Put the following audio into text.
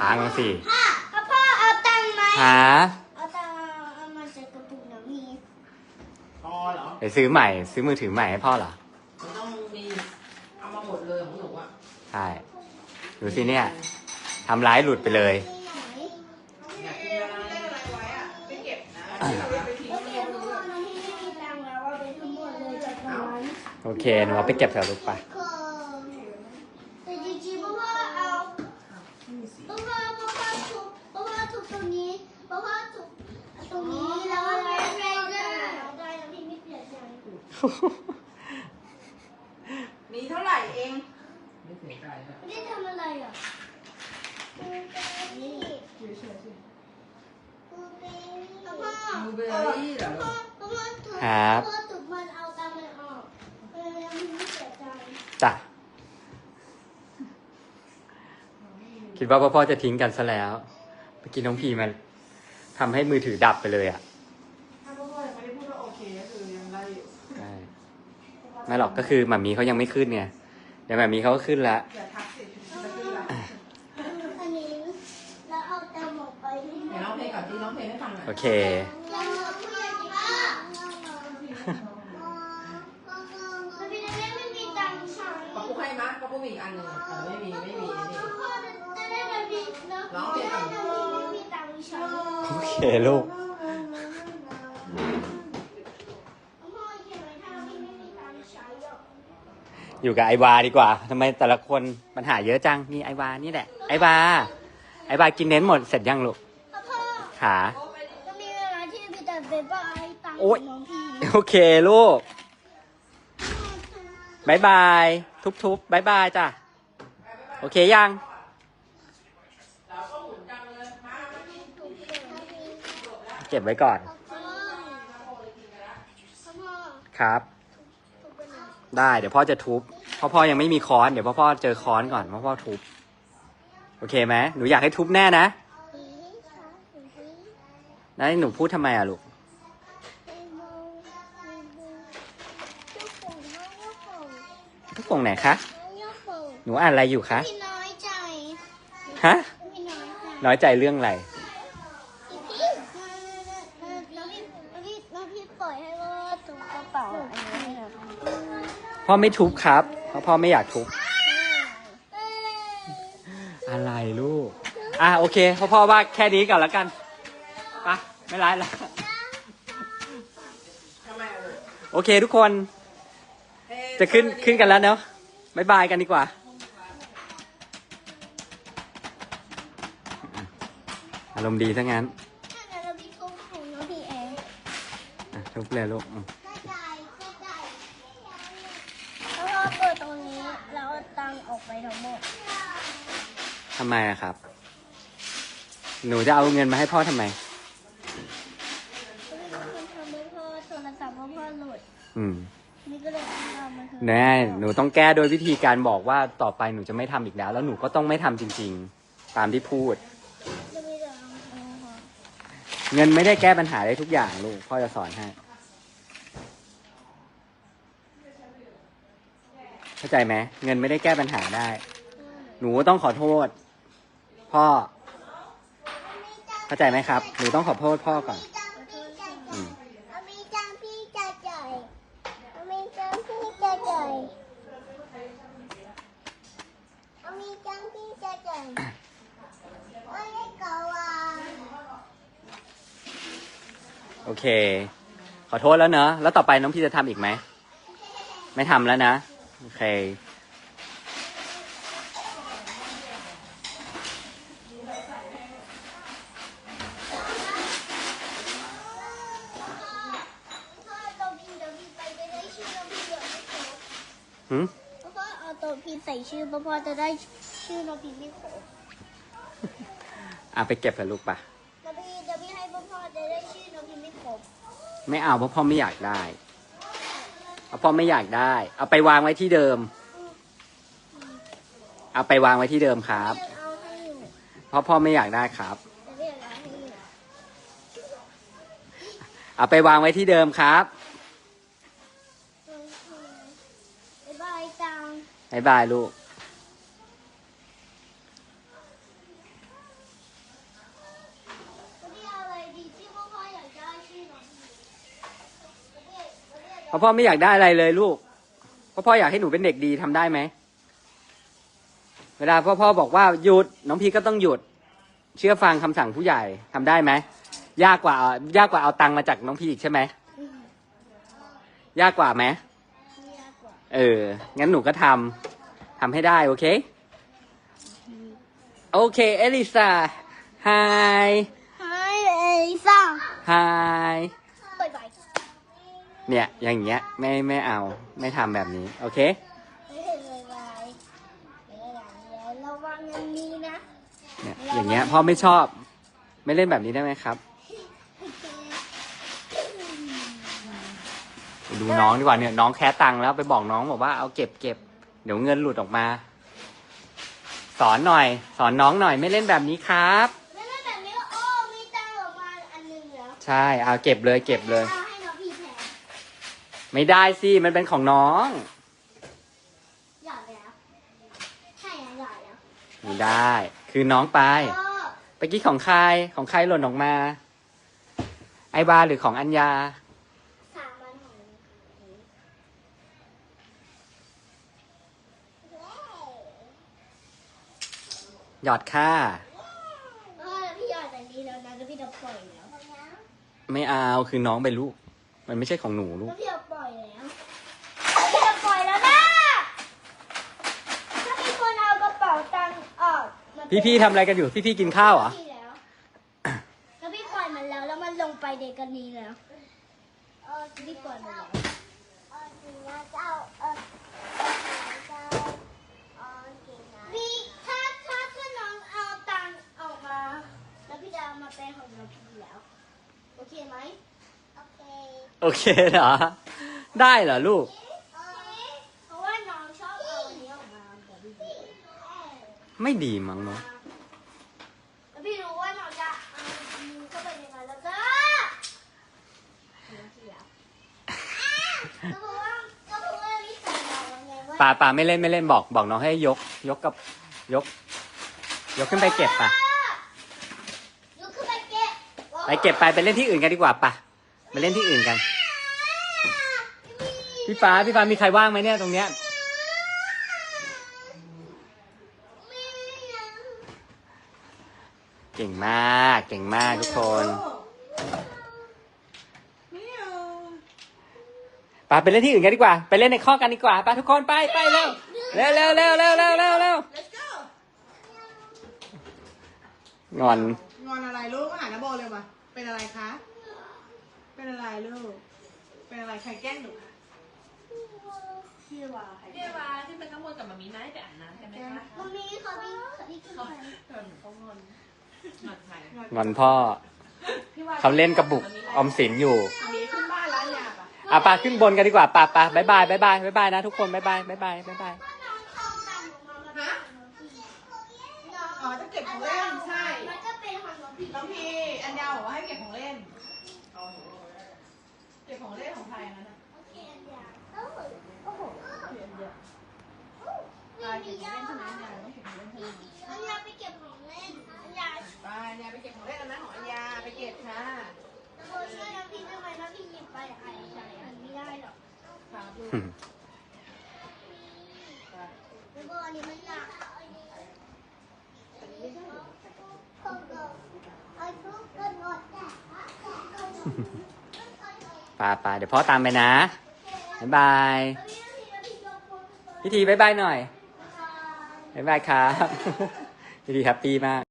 ค้างสิพ่อพ่อพ่อเอาตังค์ไหมหาเอาตังค์เอามาใส่กระปุกหนะมีพอเหรอ ไปซื้อใหม่ ซื้อมือถือใหม่ให้พ่อเหรอมันต้องมีเอามาหมดเลยของหนูอะใช่ดูสิเนี่ยทำร้ายหลุดไปเลย อยากกินอะไรได้อะไรไว้อะไม่เก็บนะเอาไปทิ้งโอเคพ่อน้องพี่ไม่มีตังค์แล้วเอาไปทั้งหมดเลยจากตรงนั้น โอเคหนูเอาไปเก็บแถวลูกไป แต่จริงๆพ่อพ่อเอาพ่อพ่อพ่อพ่อทุบพ่อพ่อทุบตรงนี้พ่อพ่อทุบตรงนี้แล้วก็ไปเรื่อยๆได้แล้วพี่ไม่เปลี่ยนใจ มีเท่าไหร่เอง ไม่เสียใจนะไม่ได้ทำอะไรอะนี่เฉยๆสิพ่อพ่อมูเบอร์รี่เหรอพ่อลูกพ่อทุบครับพ่อทุบมันเอาตังค์มันออกเออแล้วพี่ไม่เสียใจจ้ะคิดว่าพ่อพ่อจะทิ้งกันซะแล้วเมื่อกี้น้องพีมันทำให้มือถือดับไปเลยอะ ถ้าพ่อพ่อยังไม่ได้พูดว่าโอเคก็คือยังได้อยู่ ใช่ไม่ หรอกก็คือหมามีเขายังไม่ขึ้นไงเดี๋ยวหมามีเขาก็ขึ้นแล้วอย่าทักสิจะขึ้นละอันนี้แล้วเอาตังค์ออกไปที่เดี๋ยวร้องเพลงก่อนที่ร้องเพลงให้ฟังหน่อยโอเคแล้วเราผู้ใหญ่ดีกว่าแล้วพี่จะได้ไม่มีตังค์ใช้ปะปุ๊กให้มะปะปุ๊กมีอีกอันหนึ่งเออไม่มีไม่มีนี่พ่อจะได้ไม่มีเนอะจะได้ไม่มีตังค์ใช้ โอเคลูก อยู่กับไอวาดีกว่าทำไมแต่ละคนปัญหาเยอะจังนี่ไอวานี่แหละ ไอวา ไอวากินเน้นหมดเสร็จยังลูกพ่อพ่อขาจะมีเวลาที่พี่จะไปบ้านตังค์โอ๊ยน้องพี่โอเคลูกบายบาย ทุบๆบายบายจ้ะ โอเคยังเก็บไว้ก่อนพ่อพ่อครับทุบไปหน่อยได้เดี๋ยวพ่อจะทุบเพ่อพ่อยังไม่มีค้อน เดี๋ยวพ่อพ่อเจอค้อนก่อนพ่อพ่อทุบ โอเคไหมหนูอยากให้ทุบแน่นะอีค่ะอีแล้วหนูพูดทำไมอะลูก ทุกตรงไหนคะ หนูอ่านอะไรอยู่คะ พี่น้อยใจฮะ พี่น้อยใจน้อยใจเรื่องอะไรพี่แล้วพี่แล้วพี่แล้วพี่ปล่อยให้ว่าถุงกระเป๋าอันนี้แบบพ่อไม่ทุบครับ พราะพ่อไม่อยากทุบ อะไรลูก อะโอเคพ่อพ่อว่าแค่นี้ก่อนแล้วกันไปะไม่ร้ายแล้วทำไมเออโอเคทุกคน จะขึ้นขึ้นกันแล้วเนาะบายบายกันดีกว่าอารมณ์ดีทั้งนั้นถ้างั้นเราพี่ทุบของน้องพี่เองอะทุบเลยลูกอืม แล้วพอเปิดตรงนี้แล้วเอาตังค์ออก ไปทั้งหมด ทำไมอะครับ หนูจะเอาเงินมาให้พ่อทำไมแล้วพี่เป็นคนทำให้พ่อโทรศัพท์พ่อพ่อหลุด อืม นี่ก็เลยเอามาคืนแน่หนูต้องแก้โดยวิธีการบอกว่าต่อไปหนูจะไม่ทำอีกแล้ว แล้วหนูก็ต้องไม่ทำจริง ๆ ตามที่พูด จะมีแต่เอาเอาค่ะ เงินไม่ได้แก้ปัญหาได้ทุกอย่างลูก พ่อจะสอนให้ เข้าใจไหมเงินไม่ได้แก้ปัญหาได้ หนูต้องขอโทษ พ่อ เข้าใจไหมครับ หนูต้องขอโทษพ่อก่อน อืมเอามีจังพี่จะจ่ายเอามีจังพี่จะจ่ายเอามีจังพี่จะจ่ายไม่ได้กว่าโอเค ขอโทษแล้วเนอะ แล้วต่อไปน้องพี่จะทำอีกไหม ไม่ทำแล้วนะ โอเคพ่อตัวพี่เดี๋ยวพี่ไปจะได้ชื่อน้องพี่เดี๋ยวไม่ครบหืมพ่อเอาตัวพี่ใส่ชื่อพ่อพ่อจะได้ชื่อน้องพี่ไม่ครบอะไปเก็บเถอะลูกปะเดี๋ยวพี่เดี๋ยวพี่ให้พ่อพ่อจะได้ชื่อน้องพี่ไม่ครบ ไม่เอาเพราะพ่อไม่อยากได้ เอาพ่อไม่อยากได้ เอาไปวางไว้ที่เดิม เอาไปวางไว้ที่เดิมครับเดี๋ยวเอาให้อยู่เพราะพ่อไม่อยากได้ครับเดี๋ยวเอาให้อยู่เอาไปวางไว้ที่เดิมครับบ๊ายบายจังบายบายลูก เพ ราะพ่อไม่อยากได้อะไรเลยลูก เพราะพ่ออยากให้หนูเป็นเด็กดีทำได้ไหม เวลาพ่อพ่อบอกว่าหยุดน้องพีก็ต้องหยุด เชื่อฟังคำสั่งผู้ใหญ่ทำได้ไหมยากกว่ายากกว่าเอาตังค์มาจากน้องพีอีกใช่ไหมยากกว่าไหมยากกว่าเออ งั้นหนูก็ทำทำให้ได้โอเค โอเค เอลิซาไฮ Hi Elsa ไฮบายบาย เนี่ยอย่างเงี้ยไม่ไม่เอาไม่ทำแบบนี้ โอเคบายบายระวังอันนี้นะเนี่ยอย่างเงี้ยพ่อไม่ชอบ ไม่เล่นแบบนี้ได้ไหมครับ ไปดูน้องดีกว่าเนี่ยน้องแค่ตังค์แล้วไปบอกน้องบอกว่าเอาเก็บเก็บเดี๋ยวเงินหลุดออกมา สอนหน่อย สอนน้องหน่อยไม่เล่นแบบนี้ครับ ไม่ไม่นแบบนี้โอ้มีตังค์ออกมาอันหนึ่งแล้วใช่เอาเก็บเลยเก็บเลยอาให้น้องพี่แทน ไม่ได้สิ มันเป็นของน้อง หยอดแล้วใช่อะหยอดแล้วไม่ได้ คือน้องไปพ่อไปกี้ของใครของใครหล่นออกมา ไอบาหรือของอัญญา สามวันของหนูหยอดค่าเออแล้วพี่หยอดแต่นี้แล้วนะแล้วพี่จะปล่อยแล้วไม่เอา คือน้องเป็นลูก มันไม่ใช่ของหนูลูแล้กวพี่จะปล่อยแล้วพี่จะปล่อยแล้วนะถ้ามีคนเอากระเป๋าตังค์อ อกมาเป็นพี่ๆทำอะไรกันอยู่พี่ๆกินข้าวเหรอ พี่แล้วแล้วพี่ปล่อยมันแล้ว แล้วมันลงไปเด็กกันนี้แล้วเออพี่ปล่อยมันแล้วพี่ถ้าถ้าถ้าน้องเอาตังค์ออกมา แล้วพี่จะเอามาเป็นของน้องพี่แล้ว โอเคไหมโอเคโอเคเหรอ ได้เหรอลูก เพราะว่าน้องชอบเอาอันนี้ออกมาแบบพี่ ไม่ดีมั้งเนาะแล้วพี่รู้ว่าน้องจะเอามือเข้าไปในนั้นแล้วก็ก็เพราะว่าก็เพราะว่าพี่สอนเราไงว่าป่าป่าไม่เล่นไม่เล่นบอกบอกน้องให้ยก ยกกับยก ยกขึ้นไปเก็บป่ะยกขึ้นไปเก็บไปเก็บไปไปเล่นที่อื่นกันดีกว่าป่ะไปเล่นที่อื่นกัน พี่ฟ้าพี่ฟ้ามีใครว่างไหมเนี่ยตรงเนี้ย เก่งมาก เก่งมากทุกคนไม่เอาป่าไปเล่นที่อื่นกันดีกว่า ไปเล่นในข้อกกันดีกว่าป่ะทุกคนไปไปเร็วเร็วเร็วเร็วเร็วเร็วเร็วเร็ว let's go งอน งอนอะไรลูกมาหาน้าโบเลยมาเป็นอะไรคะ เป็นอะไรลูก เป็นอะไรใครแกล้งหนูคะพี่วาใครพี่วาที่เป็นข้างบนกับมามีไหมไปอาบน้ำกันไหมคะมัมมี่เขาพี่เขาพี่ขึ้นไปเดี๋ยวหนูเขางอนหนักใคร งอนพ่อพี่วาเขาเล่นกระบุกออมสินอยู่หมีขึ้นบ้านแล้วอยากอะอะป่าขึ้นบนกันดีกว่าป่าป่าบายบายบายบายบายบายนะทุกคนบายบายบายบายบายบายฮะอ๋อจะเก็บของเล่นใช่มันจะเป็นของน้องพี่น้องพีอันยาวบอกว่าให้เก็บของเล่นเก็บของเล่นของใครอันนั้นอะโอเคอันยาวโอ้โหโอ้โหใครเก็บของเล่นใช่ไหมอันยาว พี่หยิบไปอะใช่อันไม่ได้หรอกครับลูกแล้วก็อันนี้มันหนักปาปาเดี๋ยวพ่อตามไปนะบ๊ายบายพิธีบ๊ายบายหน่อยบ๊ายบายครับพิธีแฮปปี้มาก